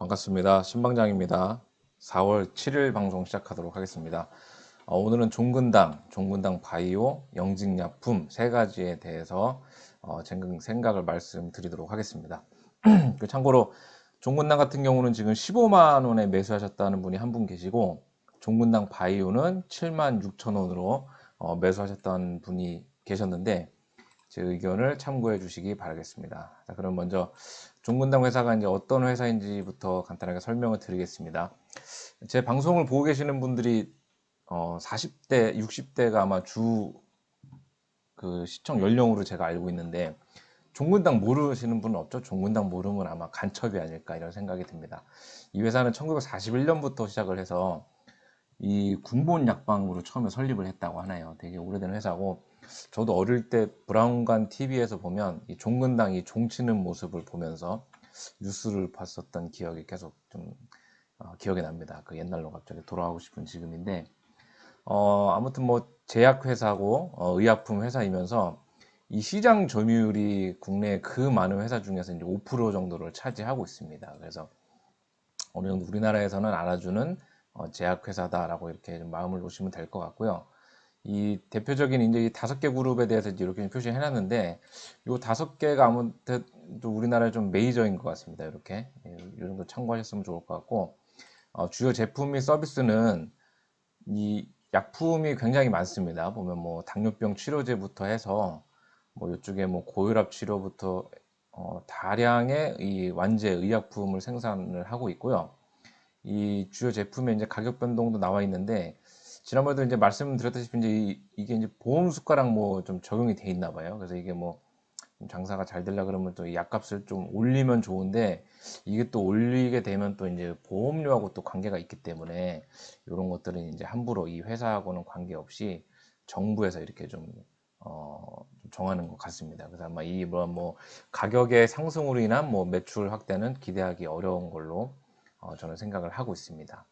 반갑습니다. 신방장입니다. 4월 7일 방송 시작하도록 하겠습니다. 어, 오늘은 종근당, 종근당 바이오, 영직약품 세 가지에 대해서 어, 생각을 말씀드리도록 하겠습니다. 그 참고로 종근당 같은 경우는 지금 15만 원에 매수하셨다는 분이 한 분 계시고 종근당 바이오는 7만 6천 원으로 어, 매수하셨다는 분이 계셨는데 제 의견을 참고해 주시기 바라겠습니다. 자, 그럼 먼저 종근당 회사가 이제 어떤 회사인지부터 간단하게 설명을 드리겠습니다. 제 방송을 보고 계시는 분들이 어, 40대, 60대가 아마 주 그 시청 연령으로 제가 알고 있는데 종근당 모르시는 분은 없죠? 종근당 모르면 아마 간첩이 아닐까 이런 생각이 듭니다. 이 회사는 1941년부터 시작을 해서 이 군본 약방으로 처음에 설립을 했다고 하나요. 되게 오래된 회사고 저도 어릴 때 브라운관 TV에서 보면 이 종근당이 종치는 모습을 보면서 뉴스를 봤었던 기억이 계속 좀 어, 기억이 납니다. 그 옛날로 갑자기 돌아가고 싶은 지금인데 어, 아무튼 뭐 제약회사고 어, 의약품 회사이면서 이 시장 점유율이 국내 그 많은 회사 중에서 이제 5% 정도를 차지하고 있습니다. 그래서 어느 정도 우리나라에서는 알아주는 어, 제약회사다라고 이렇게 마음을 놓으시면 될 것 같고요. 이 대표적인 이제 이 다섯 개 그룹에 대해서 이렇게 표시해 놨는데 이 다섯 개가 아무튼 우리나라에 좀 메이저인 것 같습니다. 이렇게 예, 이 정도 참고하셨으면 좋을 것 같고 어, 주요 제품 및 서비스는 이 약품이 굉장히 많습니다. 보면 뭐 당뇨병 치료제부터 해서 뭐 이쪽에 뭐 고혈압 치료부터 어, 다량의 이 완제 의약품을 생산을 하고 있고요. 이 주요 제품의 이제 가격 변동도 나와 있는데 지난번에도 이제 말씀드렸다시피 이제 이, 게 이제 보험 숟가락 뭐좀 적용이 돼 있나 봐요. 그래서 이게 뭐 장사가 잘 되려 그러면 또 약값을 좀 올리면 좋은데 이게 또 올리게 되면 또 이제 보험료하고 또 관계가 있기 때문에 이런 것들은 이제 함부로 이 회사하고는 관계없이 정부에서 이렇게 좀 어, 정하는 것 같습니다. 그래서 아마 이뭐 뭐 가격의 상승으로 인한 뭐 매출 확대는 기대하기 어려운 걸로 어, 저는 생각을 하고 있습니다.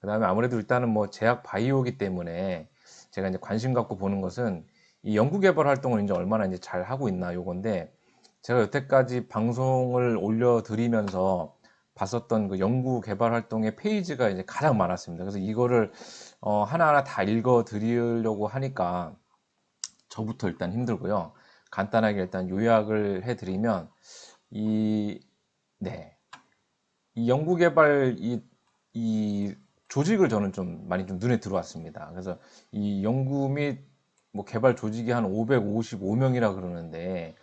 그 다음에 아무래도 일단은 뭐 제약 바이오기 때문에 제가 이제 관심 갖고 보는 것은 이 연구개발 활동을 이제 얼마나 이제 잘 하고 있나 요건데 제가 여태까지 방송을 올려드리면서 봤었던 그 연구 개발 활동의 페이지가 이제 가장 많았습니다. 그래서 이거를 어 하나하나 다 읽어 드리려고 하니까 저부터 일단 힘들고요. 간단하게 일단 요약을 해 드리면 이 네. 이 연구 개발 이, 이 조직을 저는 좀 많이 좀 눈에 들어왔습니다. 그래서 이 연구 및 뭐 개발 조직이 한 555명이라 그러는데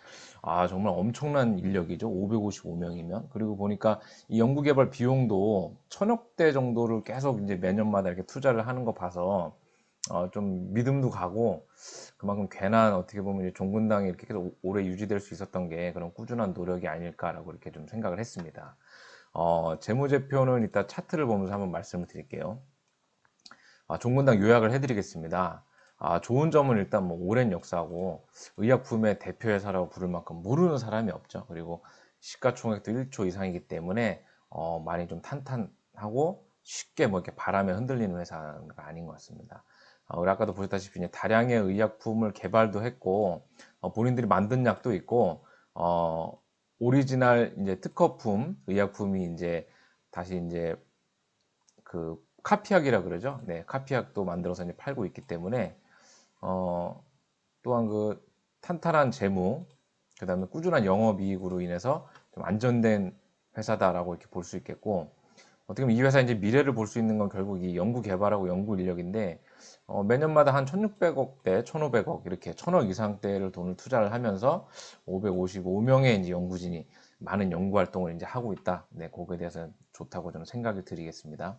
아 정말 엄청난 인력이죠. 555명이면 그리고 보니까 이 연구 개발 비용도 천억 대 정도를 계속 이제 매년마다 이렇게 투자를 하는 거 봐서 어, 좀 믿음도 가고 그만큼 괜한 어떻게 보면 종군당이 이렇게 계속 오래 유지될 수 있었던 게 그런 꾸준한 노력이 아닐까라고 이렇게 좀 생각을 했습니다. 어, 재무제표는 이따 차트를 보면서 한번 말씀을 드릴게요. 아, 종군당 요약을 해드리겠습니다. 아, 좋은 점은 일단 뭐 오랜 역사고 의약품의 대표 회사라고 부를 만큼 모르는 사람이 없죠. 그리고 시가총액도 1조 이상이기 때문에 어, 많이 좀 탄탄하고 쉽게 뭐 이렇게 바람에 흔들리는 회사가 아닌 것 같습니다. 어, 아까도 보셨다시피 이제 다량의 의약품을 개발도 했고 어, 본인들이 만든 약도 있고 어, 오리지널 이제 특허품 의약품이 이제 다시 이제 그 카피약이라 그러죠. 네, 카피약도 만들어서 이제 팔고 있기 때문에 어 또한 그 탄탄한 재무, 그다음에 꾸준한 영업이익으로 인해서 좀 안전된 회사다라고 이렇게 볼 수 있겠고 어떻게 보면 이 회사 이제 미래를 볼 수 있는 건 결국 이 연구 개발하고 연구 인력인데 어, 매년마다 한 1,600억대, 1,500억 이렇게 1,000억 이상대를 돈을 투자를 하면서 555명의 이제 연구진이 많은 연구 활동을 이제 하고 있다. 네, 거기에 대해서 좋다고 저는 생각을 드리겠습니다.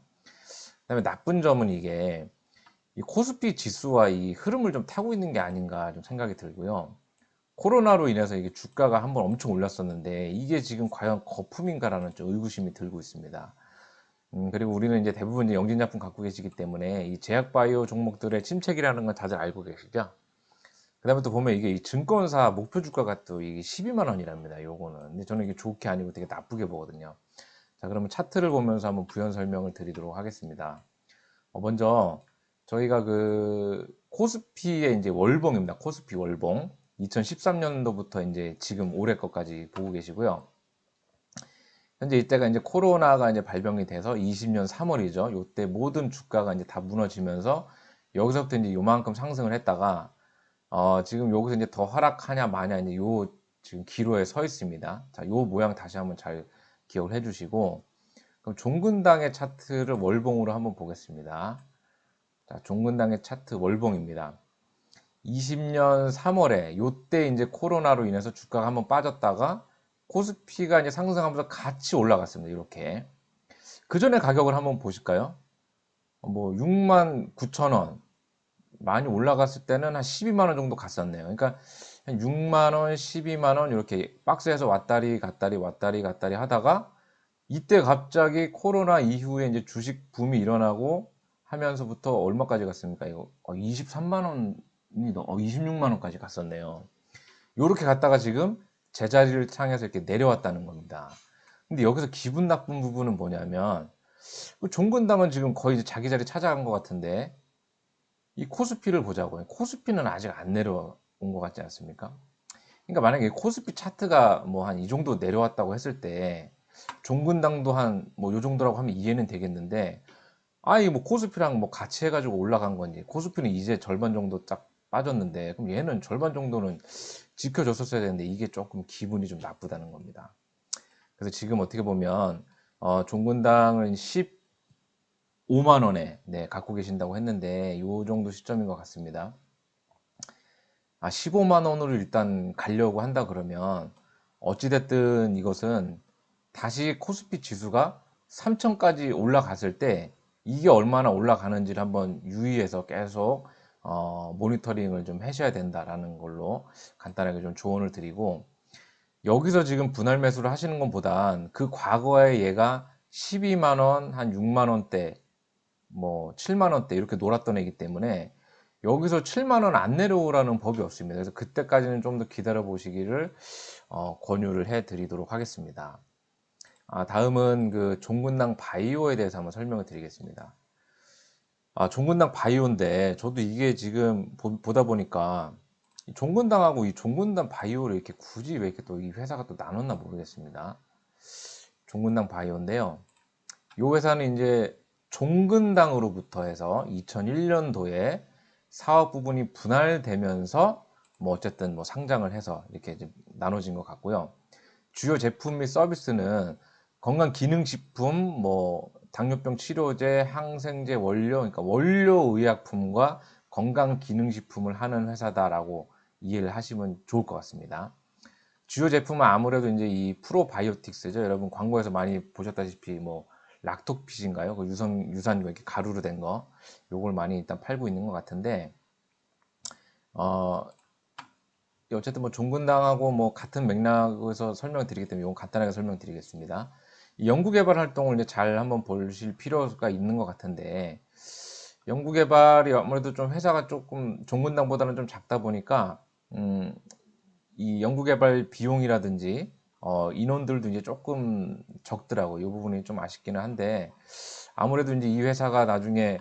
그다음에 나쁜 점은 이게 이 코스피 지수와 이 흐름을 좀 타고 있는 게 아닌가 좀 생각이 들고요. 코로나로 인해서 이게 주가가 한번 엄청 올랐었는데 이게 지금 과연 거품인가라는 좀 의구심이 들고 있습니다. 음, 그리고 우리는 이제 대부분 이제 영진약품 갖고 계시기 때문에 이 제약바이오 종목들의 침체기라는 건 다들 알고 계시죠? 그 다음에 또 보면 이게 이 증권사 목표 주가가 또 이게 12만 원이랍니다. 요거는. 근데 저는 이게 좋게 아니고 되게 나쁘게 보거든요. 자, 그러면 차트를 보면서 한번 부연 설명을 드리도록 하겠습니다. 어, 먼저 저희가 그 코스피의 이제 월봉입니다. 코스피 월봉. 2013년도부터 이제 지금 올해 것까지 보고 계시고요. 현재 이때가 이제 코로나가 이제 발병이 돼서 20년 3월이죠. 요때 모든 주가가 이제 다 무너지면서 여기서부터 이제 요만큼 상승을 했다가 어, 지금 여기서 이제 더 하락하냐 마냐 이제 요 지금 기로에 서 있습니다. 자, 요 모양 다시 한번 잘 기억을 해 주시고 그럼 종근당의 차트를 월봉으로 한번 보겠습니다. 자, 종근당의 차트 월봉입니다. 20년 3월에 요때 이제 코로나로 인해서 주가가 한번 빠졌다가 코스피가 이제 상승하면서 같이 올라갔습니다. 이렇게. 그 전에 가격을 한번 보실까요? 뭐 6만 9천 원 많이 올라갔을 때는 한 12만 원 정도 갔었네요. 그러니까 한 6만 원, 12만 원 이렇게 박스에서 왔다리 갔다리 왔다리 갔다리 하다가 이때 갑자기 코로나 이후에 이제 주식 붐이 일어나고 하면서부터 얼마까지 갔습니까? 이거 23만 원이 넘, 26만 원까지 갔었네요. 요렇게 갔다가 지금 제자리를 향해서 이렇게 내려왔다는 겁니다. 근데 여기서 기분 나쁜 부분은 뭐냐면 그 종근당은 지금 거의 자기 자리 찾아간 것 같은데 이 코스피를 보자고요. 코스피는 아직 안 내려온 것 같지 않습니까? 그러니까 만약에 코스피 차트가 뭐 한 이 정도 내려왔다고 했을 때 종근당도 한 뭐 요 정도라고 하면 이해는 되겠는데 아이 뭐 코스피랑 뭐 같이 해가지고 올라간 건지 코스피는 이제 절반 정도 딱 빠졌는데 그럼 얘는 절반 정도는 지켜줬었어야 되는데 이게 조금 기분이 좀 나쁘다는 겁니다. 그래서 지금 어떻게 보면 어, 종근당은 15만 원에 네, 갖고 계신다고 했는데 요 정도 시점인 것 같습니다. 아, 15만 원으로 일단 가려고 한다 그러면 어찌됐든 이것은 다시 코스피 지수가 3천까지 올라갔을 때 이게 얼마나 올라가는지를 한번 유의해서 계속 어, 모니터링을 좀 하셔야 된다라는 걸로 간단하게 좀 조언을 드리고 여기서 지금 분할 매수를 하시는 것보단 그 과거에 얘가 12만 원, 한 6만 원대, 뭐 7만 원대 이렇게 놀았던 애기 때문에 여기서 7만 원 안 내려오라는 법이 없습니다. 그래서 그때까지는 좀 더 기다려 보시기를 어, 권유를 해 드리도록 하겠습니다. 아, 다음은 그 종근당 바이오에 대해서 한번 설명을 드리겠습니다. 아, 종근당 바이오인데 저도 이게 지금 보, 다 보니까 이 종근당하고 이 종근당 바이오를 이렇게 굳이 왜 이렇게 또 이 회사가 또 나눴나 모르겠습니다. 종근당 바이오인데요. 이 회사는 이제 종근당으로부터 해서 2001년도에 사업 부분이 분할되면서 뭐 어쨌든 뭐 상장을 해서 이렇게 나눠진 것 같고요. 주요 제품 및 서비스는 건강 기능 식품, 뭐 당뇨병 치료제, 항생제 원료, 그러니까 원료 의약품과 건강 기능식품을 하는 회사다라고 이해를 하시면 좋을 것 같습니다. 주요 제품은 아무래도 이제 이 프로바이오틱스죠. 여러분 광고에서 많이 보셨다시피 뭐 락토핏인가요? 그 유성 유산 이렇게 가루로 된 거, 요걸 많이 일단 팔고 있는 것 같은데, 어 어쨌든 뭐 종근당하고 뭐 같은 맥락에서 설명드리기 때문에 이건 간단하게 설명드리겠습니다. 연구개발 활동을 이제 잘 한번 보실 필요가 있는 것 같은데 연구개발이 아무래도 좀 회사가 조금 종근당보다는 좀 작다 보니까 음, 이 연구개발 비용이라든지 어, 인원들도 이제 조금 적더라고. 이 부분이 좀 아쉽기는 한데 아무래도 이제 이 회사가 나중에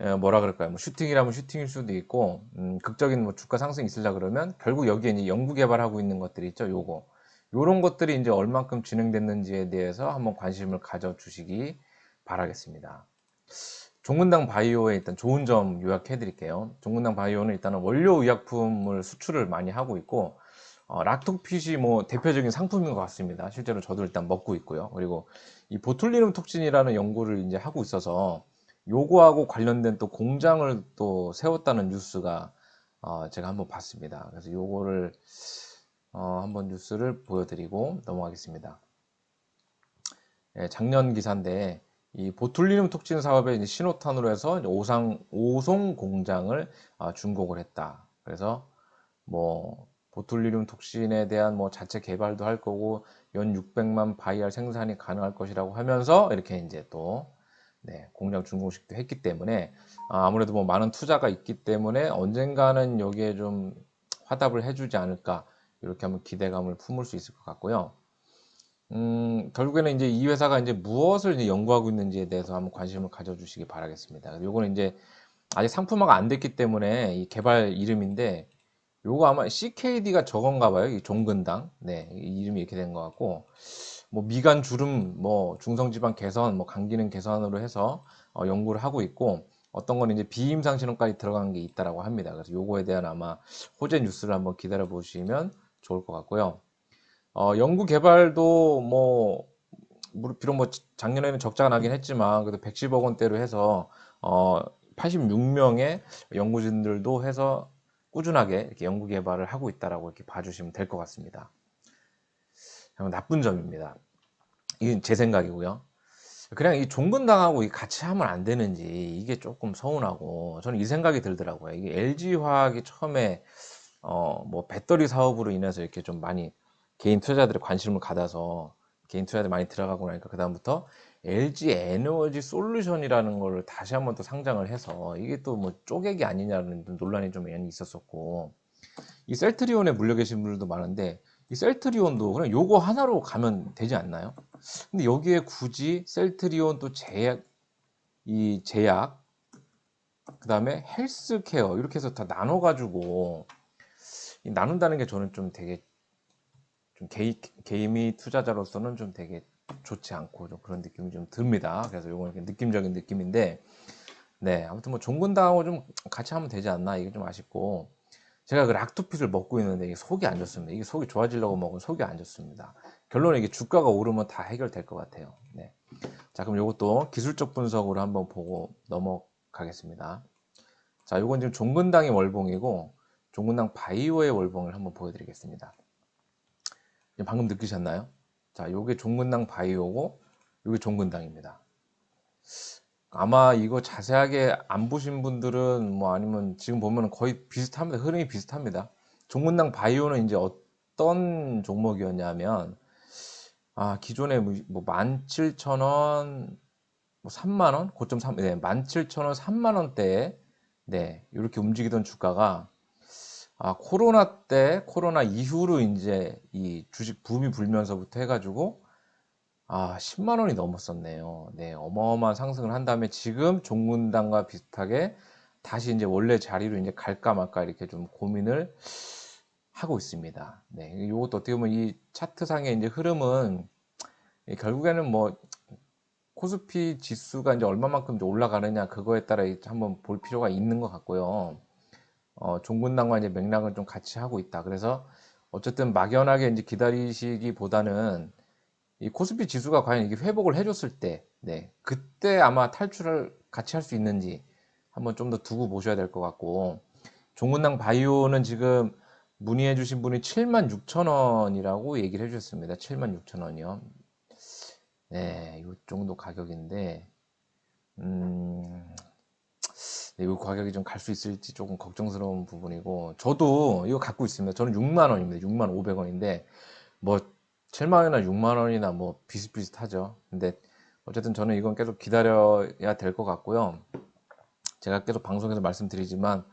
에, 뭐라 그럴까요? 뭐 슈팅이라면 슈팅일 수도 있고 음, 극적인 뭐 주가 상승이 있으려 그러면 결국 여기에 이제 연구 개발하고 있는 것들이 있죠. 요거 요런 것들이 이제 얼만큼 진행됐는지에 대해서 한번 관심을 가져 주시기 바라겠습니다. 종근당 바이오의 일단 좋은 점 요약해 드릴게요. 종근당 바이오는 일단은 원료 의약품을 수출을 많이 하고 있고 어, 락토핏이 뭐 대표적인 상품인 것 같습니다. 실제로 저도 일단 먹고 있고요. 그리고 이 보툴리눔 톡신이라는 연구를 이제 하고 있어서 요거하고 관련된 또 공장을 또 세웠다는 뉴스가 어, 제가 한번 봤습니다. 그래서 요거를 어, 한번 뉴스를 보여드리고 넘어가겠습니다. 예, 작년 기사인데 이 보툴리눔 사업에 이제 신호탄으로 해서 오상 오송 공장을 어, 준공을 했다. 그래서 뭐 보툴리눔 톡신에 대한 뭐 자체 개발도 할 거고 연 600만 바이알 생산이 가능할 것이라고 하면서 이렇게 이제 또 네, 공장 준공식도 했기 때문에 아, 아무래도 뭐 많은 투자가 있기 때문에 언젠가는 여기에 좀 화답을 해주지 않을까 이렇게 한번 기대감을 품을 수 있을 것 같고요. 음, 결국에는 이제 이 회사가 이제 무엇을 이제 연구하고 있는지에 대해서 한번 관심을 가져주시기 바라겠습니다. 요거는 이제 아직 상품화가 안 됐기 때문에 이 개발 이름인데 요거 아마 CKD가 저건가 봐요. 이 종근당. 네, 이 이름이 이렇게 된 것 같고 뭐 미간 주름, 뭐 중성 지방 개선, 뭐 간 기능 개선으로 해서 어, 연구를 하고 있고 어떤 건 이제 비임상 실험까지 들어간 게 있다라고 합니다. 그래서 요거에 대한 아마 호재 뉴스를 한번 기다려 보시면 좋을 것 같고요. 어, 연구 개발도 뭐 물- 비록 뭐 작년에는 적자가 나긴 했지만 그래도 110억 원대로 해서 어 86명의 연구진들도 해서 꾸준하게 이렇게 연구 개발을 하고 있다라고 이렇게 봐주시면 될 것 같습니다. 나쁜 점입니다. 이건 제 생각이고요. 그냥 이 종근당하고 이 같이 하면 안 되는지 이게 조금 서운하고 저는 이 생각이 들더라고요. 이게 LG 화학이 처음에 어 뭐 배터리 사업으로 인해서 이렇게 좀 많이 개인 투자자들이 관심을 가져서 개인 투자자들이 많이 들어가고 나니까 그다음부터 LG 에너지 솔루션이라는 걸 다시 한번 또 상장을 해서 이게 또 뭐 쪼개기 아니냐는 논란이 좀 있었었고 이 셀트리온에 물려 계신 분들도 많은데 이 셀트리온도 그냥 요거 하나로 가면 되지 않나요? 근데 여기에 굳이 셀트리온 또 제약 이 제약 그 다음에 헬스케어 이렇게 해서 다 나눠 가지고 나눈다는 게 저는 좀 되게 좀 개인 개인이 투자자로서는 좀 되게 좋지 않고 좀 그런 느낌이 좀 듭니다. 그래서 이렇게 느낌적인 느낌인데 네 아무튼 뭐 종근당하고 좀 같이 하면 되지 않나 이게 좀 아쉽고 제가 그 락토핏을 먹고 있는데 이게 속이 안 좋습니다. 이게 속이 좋아지려고 먹은 속이 안 좋습니다. 결론은 이게 주가가 오르면 다 해결될 것 같아요. 네. 자, 그럼 이것도 기술적 분석으로 한번 보고 넘어가겠습니다. 자, 요건 지금 종근당의 월봉이고 종근당 바이오의 월봉을 한번 보여드리겠습니다. 방금 느끼셨나요? 자, 요게 종근당 바이오고 요게 종근당입니다. 아마 이거 자세하게 안 보신 분들은 뭐 아니면 지금 보면 거의 비슷합니다. 흐름이 비슷합니다. 종근당 바이오는 이제 어떤 종목이었냐면 아 기존에 뭐 17,000원, 뭐 3만 원, 고점 3, 네, 17,000원, 3만 원대에 네 이렇게 움직이던 주가가 아 코로나 때 코로나 이후로 이제 이 주식 붐이 불면서부터 해가지고 아, 10만 원이 넘었었네요. 네, 어마어마한 상승을 한 다음에 지금 종문당과 비슷하게 다시 이제 원래 자리로 이제 갈까 말까 이렇게 좀 고민을 하고 있습니다. 네, 이것도 어떻게 보면 이 차트상의 이제 흐름은 예, 결국에는 뭐 코스피 지수가 이제 얼마만큼 올라가느냐 그거에 따라 한번 볼 필요가 있는 것 같고요. 어, 종군당과 이제 맥락을 좀 같이 하고 있다. 그래서 어쨌든 막연하게 이제 기다리시기보다는 이 코스피 지수가 과연 이게 회복을 해줬을 때, 네, 그때 아마 탈출을 같이 할 수 있는지 한번 좀 더 두고 보셔야 될 것 같고, 종근당 바이오는 지금 문의해 주신 분이 76,000원이라고 얘기를 해주셨습니다. 76,000원이요. 네, 이 정도 가격인데, 음, 네, 이 가격이 좀 갈 수 있을지 조금 걱정스러운 부분이고, 저도 이거 갖고 있습니다. 저는 6만 원입니다. 6만 500원인데, 뭐, 7만 원이나 6만 원이나 뭐 비슷비슷하죠. 근데 어쨌든 저는 이건 계속 기다려야 될 것 같고요. 제가 계속 방송에서 말씀드리지만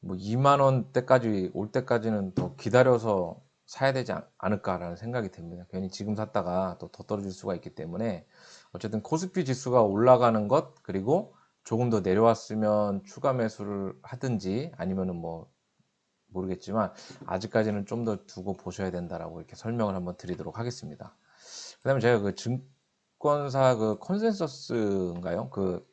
뭐 2만 원대까지 올 때까지는 더 기다려서 사야 되지 않- 않을까라는 생각이 듭니다. 괜히 지금 샀다가 또 더 떨어질 수가 있기 때문에 어쨌든 코스피 지수가 올라가는 것 그리고 조금 더 내려왔으면 추가 매수를 하든지 아니면은 뭐 모르겠지만 아직까지는 좀 더 두고 보셔야 된다라고 이렇게 설명을 한번 드리도록 하겠습니다. 그다음에 제가 그 증권사 그 컨센서스인가요? 그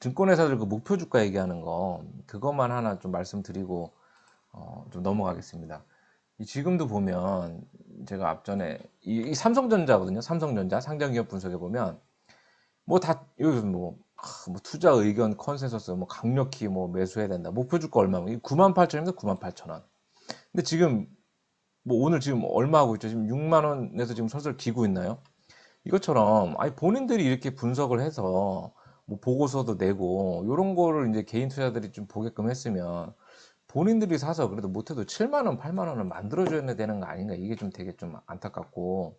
증권회사들 그 목표 주가 얘기하는 거 그것만 하나 좀 말씀드리고 어, 좀 넘어가겠습니다. 이 지금도 보면 제가 앞전에 이, 이 삼성전자거든요. 삼성전자 상장기업 분석해 보면 뭐 다 여기 뭐, 하, 뭐 투자 의견 컨센서스 뭐 강력히 뭐 매수해야 된다. 목표 주가 얼마면 9만 8천원에서 9만 8천 원. 근데 지금 뭐 오늘 지금 얼마 하고 있죠? 지금 6만 원에서 지금 설설 기고 있나요? 이것처럼 아니 본인들이 이렇게 분석을 해서 뭐 보고서도 내고 이런 거를 이제 개인 투자들이 좀 보게끔 했으면 본인들이 사서 그래도 못해도 7만 원, 8만 원을 만들어줘야 되는 거 아닌가 이게 좀 되게 좀 안타깝고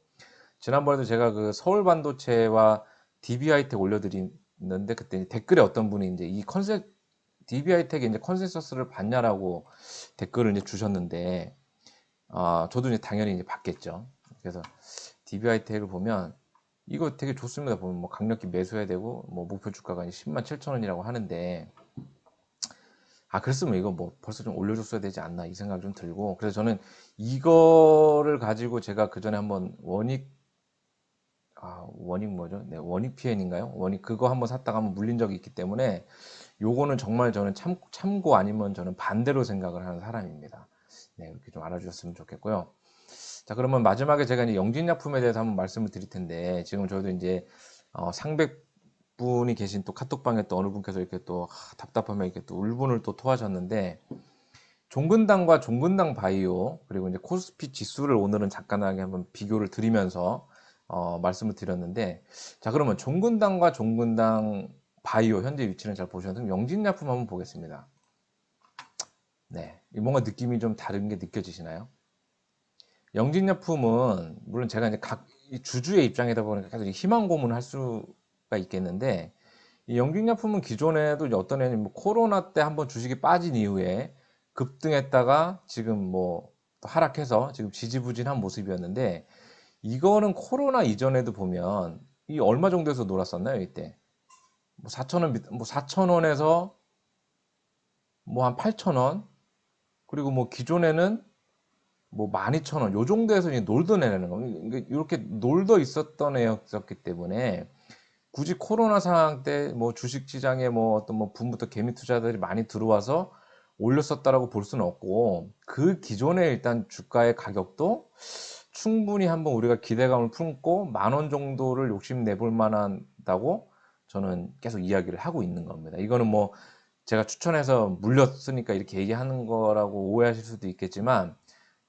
지난번에도 제가 그 서울 반도체와 DB하이텍 올려드리는데 그때 댓글에 어떤 분이 이제 이 컨셉 DB하이텍에 이제 컨센서스를 봤냐라고 댓글을 이제 주셨는데 아 저도 이제 당연히 이제 받겠죠. 그래서 DB하이텍을 보면 이거 되게 좋습니다. 보면 뭐 강력히 매수해야 되고 뭐 목표 주가가 10만 7천 원이라고 하는데 아 그랬으면 이거 뭐 벌써 좀 올려줬어야 되지 않나 이 생각이 좀 들고 그래서 저는 이거를 가지고 제가 그 전에 한번 원익 아, 원익 뭐죠? 네, 원익 PN인가요? 원익 그거 한번 샀다가 한번 물린 적이 있기 때문에 요거는 정말 저는 참, 참고 아니면 저는 반대로 생각을 하는 사람입니다. 네, 이렇게 좀 알아주셨으면 좋겠고요. 자, 그러면 마지막에 제가 이제 영진약품에 대해서 한번 말씀을 드릴 텐데, 지금 저도 이제 어, 상백 분이 계신 또 카톡방에 또 어느 분께서 이렇게 또 하, 답답하면 이렇게 또 울분을 또 토하셨는데, 종근당과 종근당 바이오, 그리고 이제 코스피 지수를 오늘은 잠깐하게 한번 비교를 드리면서 어, 말씀을 드렸는데, 자, 그러면 종근당과 종근당 바이오 현재 위치는 잘 보셨는데, 영진약품 한번 보겠습니다. 네, 뭔가 느낌이 좀 다른 게 느껴지시나요? 영진약품은 물론 제가 이제 각 주주의 입장이다 보니까 계속 희망 고문을 할 수가 있겠는데 이 영진약품은 기존에도 어떤 애는 뭐 코로나 때 한번 주식이 빠진 이후에 급등했다가 지금 뭐 하락해서 지금 지지부진한 모습이었는데 이거는 코로나 이전에도 보면 이 얼마 정도에서 놀았었나요 이때 뭐 4천 원 뭐 4천 원에서 뭐 한 8천 원 그리고 뭐 기존에는 뭐 12,000원 요 정도에서 놀던 애라는 겁니다. 이렇게 놀더 있었던 애였기 때문에 굳이 코로나 상황 때 뭐 주식 시장에 뭐 어떤 뭐 붐부터 개미 투자들이 많이 들어와서 올렸었다라고 볼 수는 없고 그 기존에 일단 주가의 가격도 충분히 한번 우리가 기대감을 품고 만 원 정도를 욕심 내 볼 만하다고 저는 계속 이야기를 하고 있는 겁니다. 이거는 뭐 제가 추천해서 물렸으니까 이렇게 얘기하는 거라고 오해하실 수도 있겠지만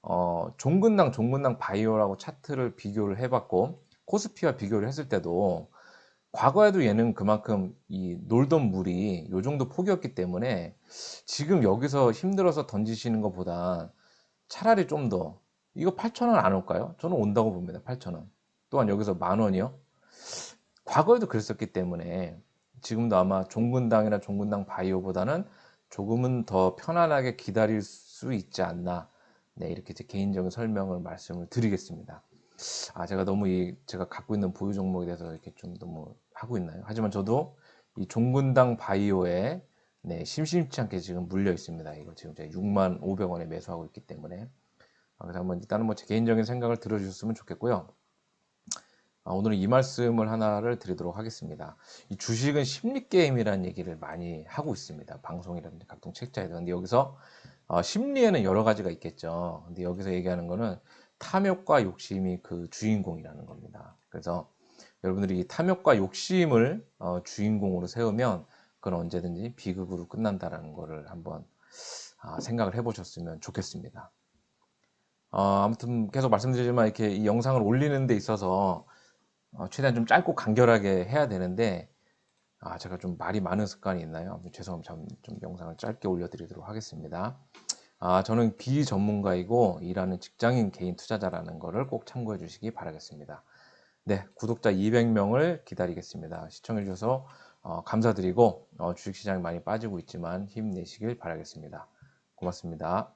어, 종근당 종근당 바이오라고 차트를 비교를 해봤고 코스피와 비교를 했을 때도 과거에도 얘는 그만큼 이 놀던 물이 요 정도 폭이었기 때문에 지금 여기서 힘들어서 던지시는 것보다 차라리 좀 더 이거 8,000원 안 올까요? 저는 온다고 봅니다. 8,000원. 또한 여기서 만 원이요? 과거에도 그랬었기 때문에 지금도 아마 종근당이나 종근당 바이오보다는 조금은 더 편안하게 기다릴 수 있지 않나 네, 이렇게 제 개인적인 설명을 말씀을 드리겠습니다. 아, 제가 너무 이 제가 갖고 있는 보유 종목에 대해서 이렇게 좀 너무 하고 있나요? 하지만 저도 이 종근당 바이오에 네, 심심치 않게 지금 물려 있습니다. 이거 지금 제가 6만 500원에 매수하고 있기 때문에. 아, 그래서 한번 일단은 뭐 제 개인적인 생각을 들어주셨으면 좋겠고요. 아, 오늘은 이 말씀을 하나를 드리도록 하겠습니다. 이 주식은 심리 게임이라는 얘기를 많이 하고 있습니다. 방송이라든지 각종 책자에도. 근데 여기서 어, 심리에는 여러 가지가 있겠죠. 근데 여기서 얘기하는 거는 탐욕과 욕심이 그 주인공이라는 겁니다. 그래서 여러분들이 탐욕과 욕심을 어, 주인공으로 세우면 그건 언제든지 비극으로 끝난다라는 거를 한번 아, 생각을 해보셨으면 좋겠습니다. 어, 아무튼 계속 말씀드리지만 이렇게 이 영상을 올리는 데 있어서 어, 최대한 좀 짧고 간결하게 해야 되는데 아, 제가 좀 말이 많은 습관이 있나요? 죄송합니다. 좀, 좀 영상을 짧게 올려드리도록 하겠습니다. 아, 저는 비전문가이고 일하는 직장인 개인 투자자라는 것을 꼭 참고해 주시기 바라겠습니다. 네, 구독자 200명을 기다리겠습니다. 시청해 주셔서 어, 감사드리고 어, 주식시장이 많이 빠지고 있지만 힘내시길 바라겠습니다. 고맙습니다.